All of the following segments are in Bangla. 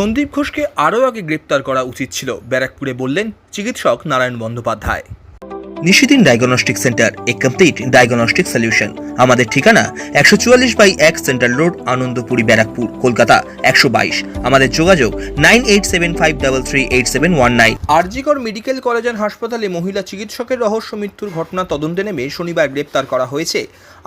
সন্দীপ ঘোষকে আরও আগে গ্রেপ্তার করা উচিত ছিল। ব্যারাকপুরে বললেন চিকিৎসক নারায়ণ বন্দ্যোপাধ্যায়। নিশিদিন ডায়াগনস্টিক সেন্টার এ কমপ্লিট ডায়াগনস্টিক সলিউশন আমাদের ঠিকানা একশো চুয়াল্লিশ বাই এক সেন্ট্রাল রোড আনন্দপুরি, ব্যারাকপুর, কলকাতা, একশো বাইশ। আমাদের যোগাযোগ nine eight seven five double three eight seven one nine. R G Kar medical college and হাসপাতালে মহিলা চিকিৎসকের রহস্য মৃত্যুর ঘটনা তদন্তে নেমে শনিবার গ্রেপ্তার করা হয়েছে।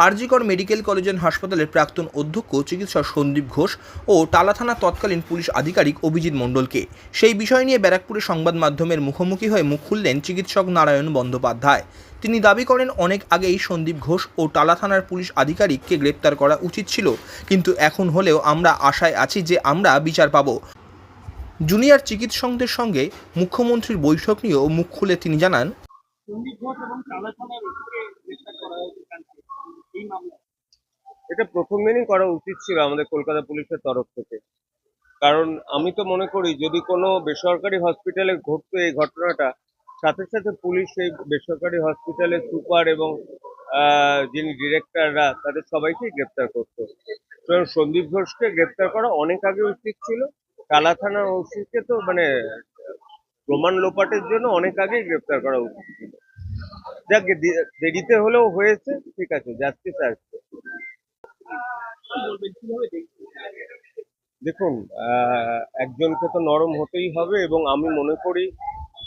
আরজিকর মেডিকেল কলেজ অ্যান্ড হাসপাতালের প্রাক্তন অধ্যক্ষ চিকিৎসক সন্দীপ ঘোষ ও টালা থানা তৎকালীন পুলিশ আধিকারিক অভিজিৎ মণ্ডলকে। সেই বিষয় নিয়ে ব্যারাকপুরে সংবাদ মাধ্যমের মুখোমুখি হয়ে মুখ খুললেন চিকিৎসক নারায়ণ বন্দ্যোপাধ্যায়। তিনি দাবি করেন অনেক আগেই সন্দীপ ঘোষ ও টালা থানার পুলিশ আধিকারিককে গ্রেপ্তার করা উচিত ছিল কিন্তু এখন হলেও আমরা আশায় আছি যে আমরা বিচার পাব। জুনিয়র চিকিৎসকদের সঙ্গে মুখ্যমন্ত্রীর বৈঠক নিয়েও মুখ খুলে তিনি জানান সন্দীপ ঘোষ এবং কালাথানার ওষুধে গ্রেফতার করা হয়েছে কালকে। এই মামলা এটা প্রথম দিনই করা উচিত ছিল আমাদের কলকাতা পুলিশের তরফ থেকে। কারণ আমি তো মনে করি যদি কোনো বেসরকারি হসপিটালে ঘটতো এই ঘটনাটা সাথে সাথে পুলিশ সেই বেসরকারি হসপিটালের সুপার এবং যিনি ডিরেক্টররা, তাদের সবাইকেই গ্রেপ্তার করতো। সুতরাং সন্দীপ ঘোষকে গ্রেপ্তার করা অনেক আগে উচিত ছিল। কালা থানা ওসিকে তো মানে প্রমাণ লোপাটের জন্য অনেক আগেই গ্রেপ্তার করা উচিত ছিল। যাক দেরিতে হলেও হয়েছে। ঠিক আছে জাস্টিস আসছে দেখুন একজনকে তো নরম হতেই হবে এবং আমি মনে করি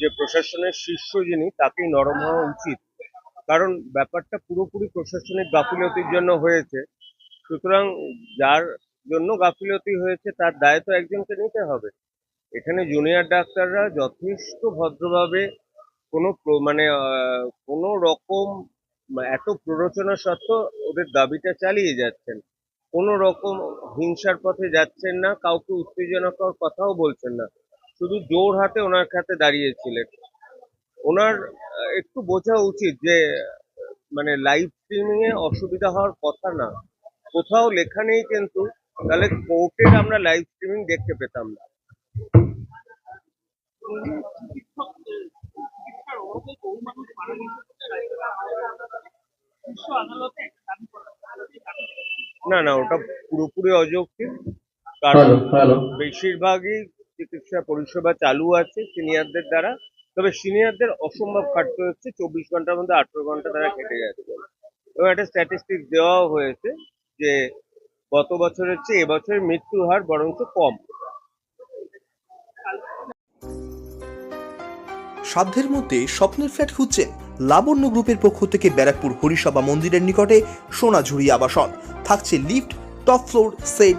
যে প্রশাসনের শীর্ষ যিনি, তাকেই নরম হওয়া উচিত। কারণ ব্যাপারটা পুরোপুরি প্রশাসনিক গাফিলতির জন্য হয়েছে। সুতরাং যার জন্য গাফিলতি হয়েছে, তার দায় তো একজনকে নিতে হবে। এখানে জুনিয়র ডাক্তাররা যথেষ্ট ভদ্রভাবে কোনো মানে কোনো রকম এত প্ররোচনা সত্ত্বেও ওদের দাবিটা চালিয়ে যাচ্ছেন। কোনো রকম হিংসার পথে যাচ্ছেন না, কাউকে উত্তেজনাকর কথাও বলছেন না। শুধু জোর হাতে ওনার খাতে দাঁড়িয়েছিলেন। ওনার একটু বোঝা উচিত যে মানে লাইভ স্ট্রিমিং এ অসুবিধা হওয়ার কথা না। কোথাও লেখা নেই কিন্তু তাহলে কোর্টের আমরা লাইভ স্ট্রিমিং দেখতে পেতাম না। না না ওটা পুরোপুরি অযৌক্তিক। কারণ বেশিরভাগই চিকিৎসা পরিষেবা চালু আছে সিনিয়রদের দ্বারা। তবে সিনিয়রদের অসম্ভব খাটতে হচ্ছে। চব্বিশ ঘণ্টার মধ্যে আঠেরো ঘণ্টা তারা কেটে যাচ্ছে এবং একটা স্ট্যাটিস্টিক দেওয়াও হয়েছে যে গত বছরের চেয়ে এবছরের মৃত্যু হার বরঞ্চ কম। সাধ্যের মধ্যে স্বপ্নের ফ্ল্যাট খুঁজছেন লাবণ্য গ্রুপের পক্ষ থেকে ব্যারাকপুর হরিসভা মন্দিরের নিকটে সোনাঝুরি আবাসন। থাকছে lift, top floor set